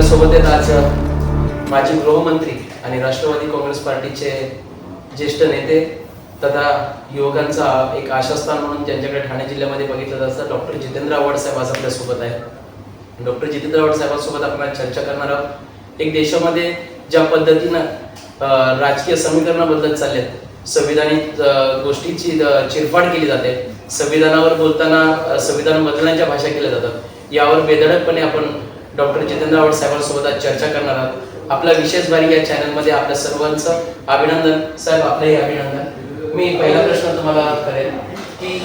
आपल्यासोबत आहेत आज माजी गृहमंत्री आणि राष्ट्रवादी काँग्रेस पार्टीचे ज्येष्ठ नेते तथा युवकांचा एक आशास्थान म्हणून ज्यांच्याकडे ठाणे जिल्ह्यामध्ये बघितलं जातं डॉक्टर जितेंद्र आव्हाड साहेब आज आपल्यासोबत आहे डॉक्टर जितेंद्र आव्हाड साहेबांसोबत आपण चर्चा करणार आहोत. एक देशामध्ये ज्या पद्धतीनं अं, राजकीय समीकरणाबद्दल चाललेत संविधानिक गोष्टीची चिरफाड केली जाते. संविधानावर बोलताना संविधान बदलण्याच्या भाषा केल्या जातात. यावर बेधडकपणे आपण डॉक्टर जितेंद्र आव्हाड साहेबांसोबत आज चर्चा करणार आहोत. आपला विशेष बारी या चॅनलमध्ये आपल्या सर्वांचं अभिनंदन. साहेब आपलंही अभिनंदन. मी पहिला प्रश्न तुम्हाला करेन की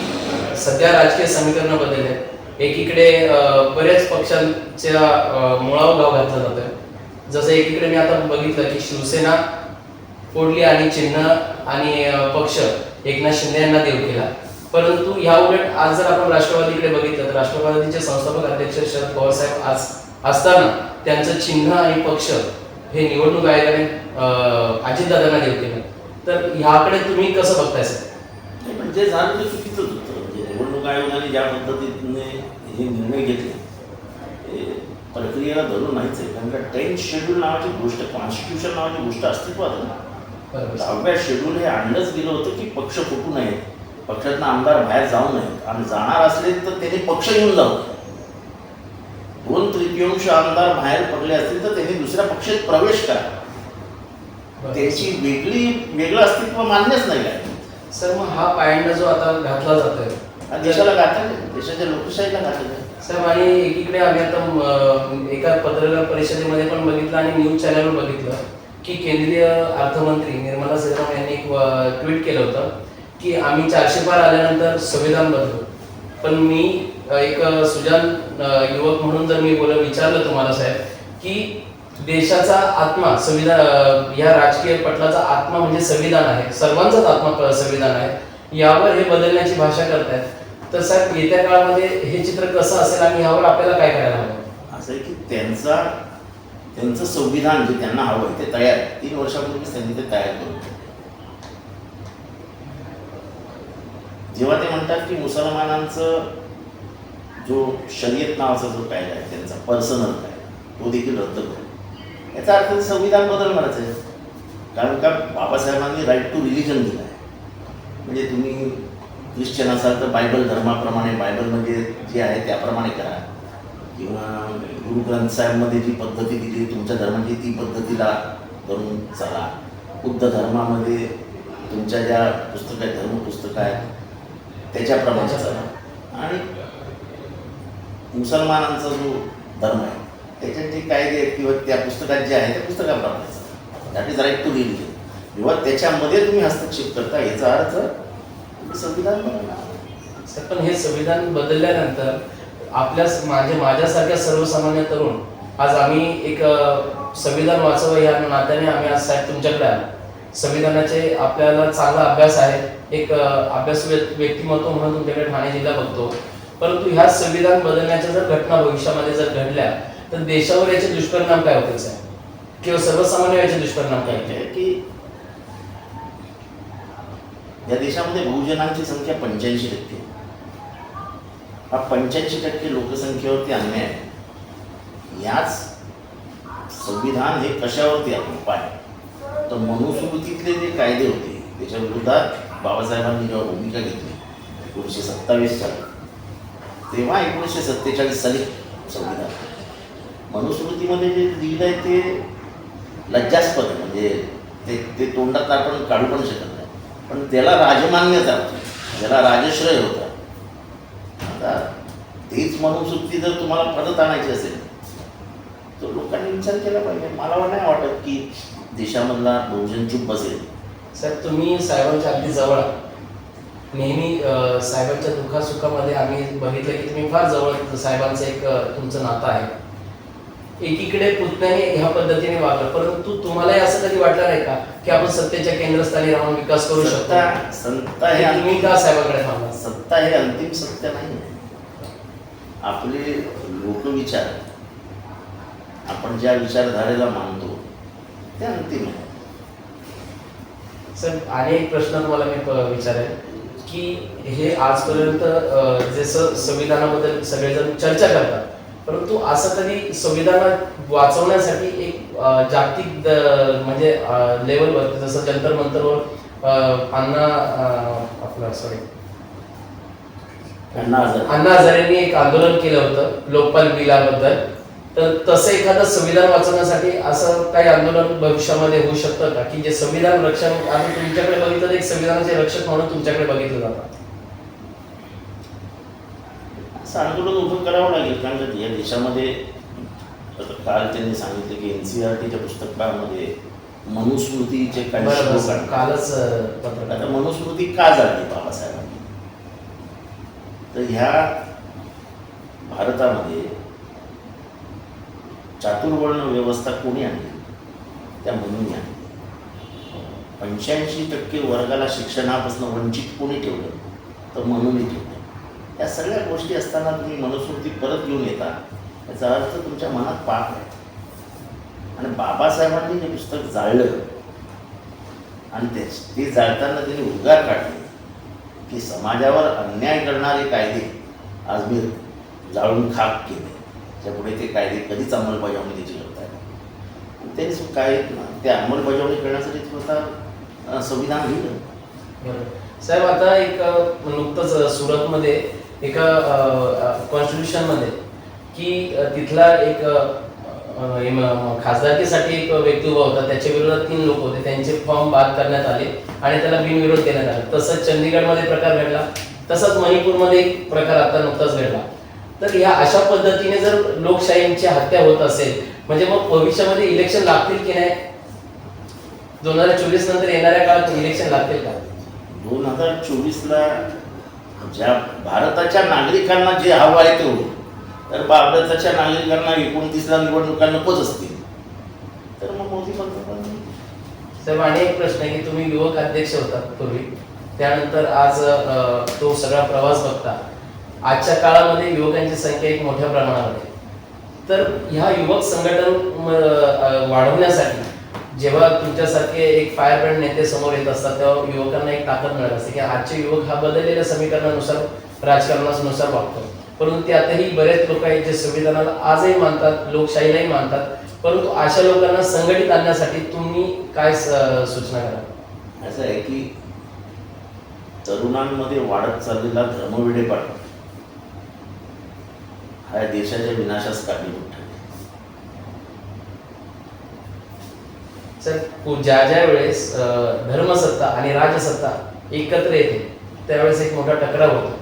सध्या राजकीय समीकरण बदलले एकीकडे बऱ्याच पक्षांच्या मुळावर गाव घातलं जातोय. जसं एकीकडे मी आता बघितलं की शिवसेना फोडली आणि चिन्ह आणि पक्ष एकनाथ शिंदे यांना देव केला. परंतु ह्या उलट आज जर आपण राष्ट्रवादीकडे बघितलं तर राष्ट्रवादीचे संस्थापक अध्यक्ष शरद पवार साहेब आज असताना त्यांचं चिन्ह आणि पक्ष हे निवडणूक आयोगाने अजितदादांना देव केलं तर ह्याकडे तुम्ही कसं बघताय सर? नाही, पण जे झालं ते चुकीचंच होतं. म्हणजे निवडणूक आयोगाने ज्या पद्धतीने हे निर्णय घेतले प्रक्रियेला धरून नाहीच आहे. कारण का टेन्थ शेड्यूल नावाची गोष्ट कॉन्स्टिट्यूशन नावाची गोष्ट अस्तित्वात आहे ना. दहाव्या शेड्यूल हे आणलंच गेलं होतं की पक्ष फुटू नयेत. पक्षातनं आमदार बाहेर जाऊ नयेत. आणि जाणार असले तर त्यांनी पक्ष घेऊन जाऊ नये. दोन तृतीयांश आमदार बाहेर पडले असतील तर त्यांनी दुसऱ्या पक्षात प्रवेश करा. त्याची वेगळी वेगळं अस्तित्व मान्यच नाही आहे. सर मग हा पायंडा जो आता घातला जातोय. हा देशाला आहे देशाच्या लोकशाहीला आहे साहेब आणि एकीकडे आम्ही आता एका पत्रकार परिषदेमध्ये पण बघितलं आणि न्यूज चॅनलवर बघितलं की केंद्रीय अर्थमंत्री निर्मला सीतारामन यांनी एक ट्विट केलं होतं की आम्ही चारशे पार आल्यानंतर संविधान बदलू. पण मी एक सुजान युवक म्हणून जर मी बोल विचारलं तुम्हाला साहेब की देशाचा आत्मा संविधान या राजकीय पटलाचा आत्मा म्हणजे संविधान आहे सर्वांचाच आत्मा संविधान आहे यावर हे बदलण्याची भाषा करतायत. तर साहेब येत्या काळामध्ये हे चित्र कसं असेल आणि यावर आपल्याला काय करायला हवं? असं आहे की त्यांचा त्यांचं संविधान जे त्यांना हवं आहे ते तयार तीन वर्षापूर्वी त्यांनी ते तयार करून जेव्हा ते म्हणतात की मुसलमानांचं जो शर्यत नावाचा जो कायदा आहे त्यांचा पर्सनल कायदा तो देखील रद्द करू. याचा अर्थ संविधान बदलणारच आहे कारण का? बाबासाहेबांनी राईट टू रिलिजन दिला आहे. म्हणजे तुम्ही ख्रिश्चन असाल तर बायबल धर्माप्रमाणे बायबल म्हणजे जे आहे त्याप्रमाणे करा. किंवा गुरु ग्रंथ साहेबमध्ये जी पद्धती दिली तुमच्या धर्माची ती पद्धतीला करून चला. बुद्ध धर्मामध्ये तुमच्या ज्या पुस्तक आहेत धर्मपुस्तकं आहेत त्याच्याप्रमाणे चला. आणि मुसलमानांचा जो धर्म आहे त्याच्यात जे कायदे आहेत किंवा त्या पुस्तकात जे आहे त्या पुस्तकाप्रमाणे चला दॅट इज राईट टू किंवा जेव्हा त्याच्यामध्ये तुम्ही हस्तक्षेप करता याचा अर्थ संविधान बनवणार. सर पण हे संविधान बदलल्यानंतर आपल्या माझ्या माझ्यासारख्या सर्वसामान्य तरुण आज आम्ही एक संविधान वाचवं या नात्याने आम्ही आज साहेब तुमच्याकडे आलो. संविधानाचे आपल्याला चांगला अभ्यास आहे. एक अभ्यास व्य- व्यक्तिमत्व म्हणून तुमच्याकडे ठाणे जिल्हा बघतो. परंतु ह्या संविधान बदलण्याच्या जर घटना भविष्यामध्ये जर घडल्या तर देशावर याचे दुष्परिणाम काय होतील साहेब? किंवा सर्वसामान्य याचे दुष्परिणाम काय होतील? आहे की या देशामध्ये बहुजनांची संख्या पंच्याऐंशी टक्के हा पंच्याऐंशी टक्के लोकसंख्येवरती अन्याय आहे. याच संविधान हे कशावरती आपण उपाय तर मनुस्मृतीतले जे कायदे होते त्याच्या विरोधात बाबासाहेबांनी जेव्हा भूमिका घेतली एकोणीसशे सत्तावीस साली तेव्हा एकोणीसशे सत्तेचाळीस साली संविधान. मनुस्मृतीमध्ये जे लिहिलं आहे ते लज्जास्पद म्हणजे ते ते तोंडात आपण काढू पण शकत नाही. पण त्याला राजमान्यता होती. त्याला राजश्रय होता. आता तेच मनुस्मृती जर तुम्हाला परत आणायची असेल तर लोकांनी विचार केला पाहिजे. मला नाही वाटत की देशामधला बहुजन चूप बसेल. सर तुम्ही साहेबांच्या अगदी जवळ आहात. नेहमी साहेबांच्या दुःखासुखामध्ये आम्ही बघितलं की तुम्ही फार जवळ साहेबांचं एक तुमचं नातं आहे. एकीकडे पुतण्याने ह्या पद्धतीने वागलं परंतु तुम्हालाही असं कधी वाटलं नाही का की आपण सत्तेच्या केंद्रस्थानी राहून विकास करू शकतो? सत्ता हे तुम्ही का साहेबांकडे थांबला? सत्ता हे अंतिम सत्य नाही. आपले लोकविचार आपण ज्या विचारधारेला मानतो ते अंतिम आहे. सर आणि एक प्रश्न तुम्हाला मी विचारेन की हे आजपर्यंत जसं संविधानाबद्दल सगळेजण चर्चा करतात परंतु असं कधी संविधान वाचवण्यासाठी एक जागतिक म्हणजे लेवलवर जसं जंतर मंतरवर अण्णा आपलं सॉरी अण्णा हजारे. अण्णा हजारेंनी एक आंदोलन केलं होतं लोकपाल बिलाबद्दल तर तसं एखादं संविधान वाचवण्यासाठी असं काही आंदोलन भविष्यामध्ये होऊ शकतं का? की जे संविधान रक्षण आम्ही तुमच्याकडे बघितलं एक संविधानाचे रक्षक म्हणून तुमच्याकडे बघितलं जातं. असं आंदोलन उभं करावं लागेल कारण या देशामध्ये काल त्यांनी सांगितलं की एन सी आर टीच्या पुस्तकामध्ये मनुस्मृतीचे. कालच पत्रकार. आता मनुस्मृती का जाणली बाबासाहेबांनी? तर ह्या भारतामध्ये चातुर्वर्ण व्यवस्था कोणी आणली? त्या म्हणून आणली. पंच्याऐंशी टक्के वर्गाला शिक्षणापासून वंचित कोणी ठेवलं? तर म्हणूनही ठेवलं. या सगळ्या गोष्टी असताना तुम्ही मनुस्मृती परत घेऊन येता. याचा अर्थ तुमच्या मनात पाप आहे. आणि बाबासाहेबांनी हे पुस्तक जाळलं. आणि ते ते जाळताना त्यांनी उद्गार काढले की समाजावर अन्याय करणारे कायदे आज मी जाळून खाक केले. त्यापुढे ते कायदे कधीच अंमलबजावणी त्याची करता येणार त्यांनी सु- काय ते अंमलबजावणी करण्यासाठी स्वतः संविधान लिहिलं. बरोबर. साहेब आता एक नुकतंच सुरतमध्ये एका कॉन्स्टिट्युशनमध्ये की तिथला एक खासदारकीसाठी एक व्यक्ती उभा होता. त्याच्या विरोधात तीन लोक होते. त्यांचे फॉर्म बाद करण्यात आले आणि त्याला बिनविरोध देण्यात आला. तसंच चंदीगडमध्ये प्रकार घडला. तसंच मणिपूरमध्ये एक प्रकार आता नुकताच घडला. तर या अशा पद्धतीने जर लोकशाहीची हत्या होत असेल म्हणजे मग भविष्यामध्ये इलेक्शन लागतील की नाही? दोन हजार चोवीस नंतर येणाऱ्या काळात इलेक्शन लागतील का? दोन हजार चोवीसला ज्या भारताच्या नागरिकांना जे हवं आहे ते होईल तर भारताच्या नागरिकांना एकोणतीसला निवडणुका नकोच असतील. तर मग मोदी पंतप्रधान. साहेब आणि एक प्रश्न आहे की तुम्ही युवक अध्यक्ष होता पूर्वी. त्यानंतर आज तो सगळा प्रवास बघता. आजच्या काळामध्ये युवकांची संख्या एक मोठ्या प्रमाणावर आहे. तर ह्या युवक संघटन वाढवण्यासाठी जेव्हा तुमच्यासारखे एक फायर ब्रँड नेते समोर येत असतात तेव्हा युवकांना एक ताकद मिळत असते की आजचे युवक हा बदललेल्या समीकरणानुसार राजकारणानुसार वागतो. परंतु त्यातही बरेच लोक आहेत जे संविधानाला आजही मानतात लोकशाहीलाही मानतात. परंतु अशा लोकांना संघटित आणण्यासाठी तुम्ही काय सूचना करा असं आहे की तरुणांमध्ये वाढत चाललेला धर्मविडेपणा देशाच्या विनाशास कारणीभूत ठरला. सर ज्या ज्या वेळेस धर्मसत्ता आणि राजसत्ता एकत्र येते त्यावेळेस एक मोठा टकराव होतो.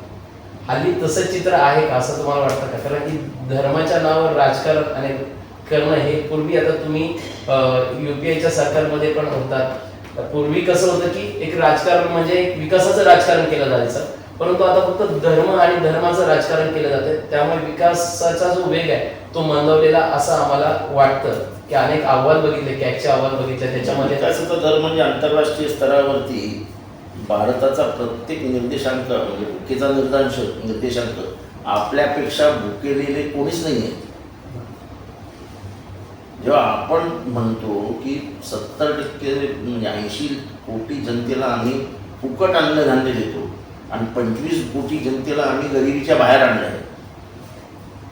हल्ली तसं चित्र आहे का असं तुम्हाला वाटतं का? कारण की धर्माच्या नावावर राजकारण आणि करणं हे पूर्वी आता तुम्ही युपीआयच्या सरकारमध्ये पण होतात. पूर्वी कसं होतं की एक राजकारण म्हणजे एक विकासाचं राजकारण केलं जायचं. परंतु आता फक्त धर्म आणि धर्माचं राजकारण केलं जाते त्यामुळे विकासाचा जो वेग आहे तो मंदवलेला असं आम्हाला वाटतं. की अनेक अहवाल बघितले कॅकचे अहवाल बघितले त्याच्यामध्ये विकासाचा दर म्हणजे आंतरराष्ट्रीय स्तरावरती भारताचा प्रत्येक निर्देशांक म्हणजे भुकेचा निर्देश निर्देशांक आपल्यापेक्षा भुकेलेले कोणीच नाही आहे जेव्हा आपण म्हणतो की सत्तर टक्के म्हणजे ऐंशी कोटी जनतेला आम्ही फुकट अन्न धान्य देतो आणि पंचवीस कोटी जनतेला आम्ही गरिबीच्या बाहेर आणलं आहे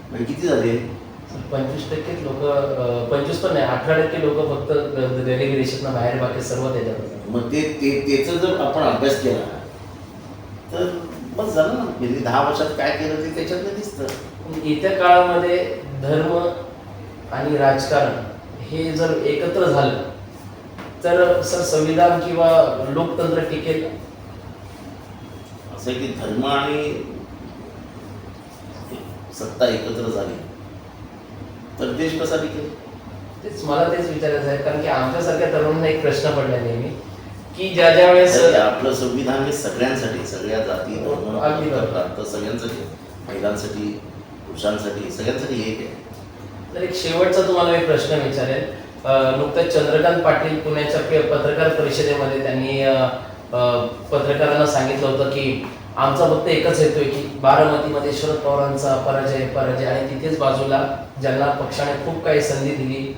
म्हणजे किती झाले? पंचवीस टक्के लोक पंचवीस पण नाही अठरा टक्के लोक फक्त गरीबी रेषेतनं बाहेर बाकी सर्व त्याच्यात मग ते ते त्याचा जर आपण अभ्यास केला तर बस झालं ना. त्यांनी दहा वर्षात काय केलं ते त्याच्यातनं दिसतं. येत्या काळामध्ये धर्म आणि राजकारण हे जर एकत्र झालं तर सर संविधान किंवा लोकतंत्र टिकेल? असं आहे की धर्म आणि सत्ता एकत्र झाली. तर देश कसा टिकेल? तेच मला तेच विचारायचं आहे कारण की आमच्यासारख्या तरुणांना एक प्रश्न पडला नेहमी की ज्या ज्या वेळेस तर आपलं संविधान हे सगळ्यांसाठी सगळ्या जाती धर्म अगदी बरोबर. प्रांत सगळ्यांसाठी महिलांसाठी पुरुषांसाठी सगळ्यांसाठी एक आहे. तर एक शेवटचा तुम्हाला एक प्रश्न विचारेल. नुकतंच चंद्रकांत पाटील पुण्याच्या पत्रकार परिषदेमध्ये त्यांनी पत्रकारांना सांगितलं होतं की आमचा फक्त एकच येतोय आहे की बारामतीमध्ये शरद पवारांचा पराजय पराजय आणि तिथेच बाजूला ज्यांना पक्षाने खूप काही संधी दिली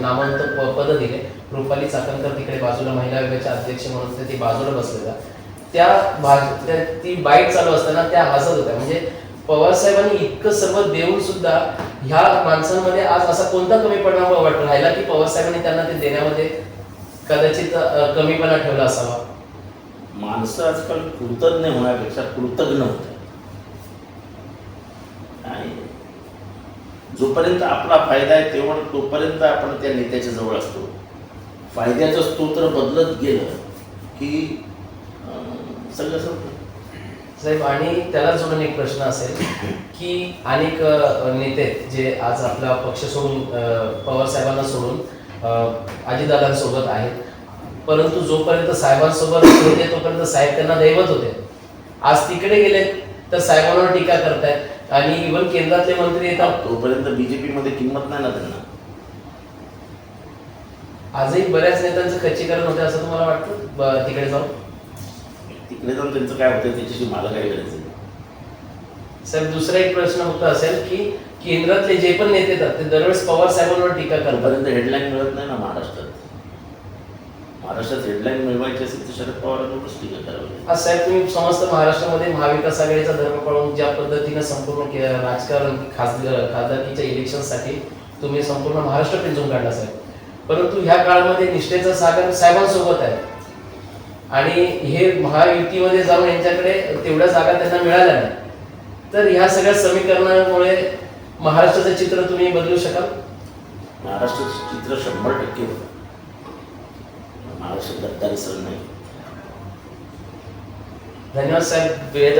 नामांत प- पद दिले रुपाली चाकणकर तिकडे बाजूला महिला विभागाच्या अध्यक्ष म्हणून ते बाजूला बसलेल्या. त्या भाज त्या ती बाईट चालू असताना त्या हसत होत्या. म्हणजे पवार साहेबांनी इतकं सर्व देऊन सुद्धा ह्या माणसांमध्ये आज असा कोणता कमीपणा वाट राहिला की पवार साहेबांनी त्यांना ते देण्यामध्ये कदाचित कमीपणा ठेवला असावा. माणसं आजकाल कृतज्ञ होण्यापेक्षा कृतज्ञ होत आणि जोपर्यंत आपला फायदा आहे तेव्हा तोपर्यंत आपण त्या नेत्याच्या जवळ असतो. फायद्याचं स्तोत्र बदलत गेलं की सगळं साहेब आणि त्याला जोडून एक प्रश्न असेल की अनेक नेते जे आज आपला पक्ष सोडून पवार साहेबांना सोडून अजितदादांसोबत आहेत परंतु जोपर्यंत साहेबांसोबत होते तोपर्यंत साहेब त्यांना दैवत होते. आज तिकडे गेले तर साहेबांवर टीका करतायत. आणि इव्हन केंद्रातले मंत्री येतात. तोपर्यंत बीजेपी मध्ये किंमत नाही ना त्यांना. आजही बऱ्याच नेत्यांचं खच्चीकरण होते असं तुम्हाला वाटतं? तिकडे जाऊन? तिकडे जाऊन त्यांचं काय होतं त्याच्याशी मला काय करायचं साहेब दुसरा एक प्रश्न होता असेल की केंद्रातले जे पण नेते येतात ते दरवेळेस पवार साहेबांवर टीका करतात. हेडलाईन मिळत नाही ना महाराष्ट्रात. महाराष्ट्रात हेडलाईन मिळवायची असेल तर शरद पवारांवरच टीका करावी लागेल. आज साहेब तुम्ही समस्त महाराष्ट्रामध्ये महाविकास आघाडीचा धर्म पाळून ज्या पद्धतीने संपूर्ण राजकारण खासदार खासदारकीच्या इलेक्शनसाठी तुम्ही संपूर्ण महाराष्ट्र पिंजून काढला साहेब. परंतु ह्या काळामध्ये निष्ठेचा सागर साहेबांसोबत आहे. आणि हे महायुतीमध्ये जाऊन यांच्याकडे तेवढ्या जागा त्यांना मिळाल्या नाही. तर ह्या सगळ्या समीकरणामुळे महाराष्ट्राचं चित्र तुम्ही बदलू शकाल? महाराष्ट्राचं चित्र शंभर टक्के होतं महाराष्ट्र गद्दारी सण नाही धन्यवाद साहेब वेळ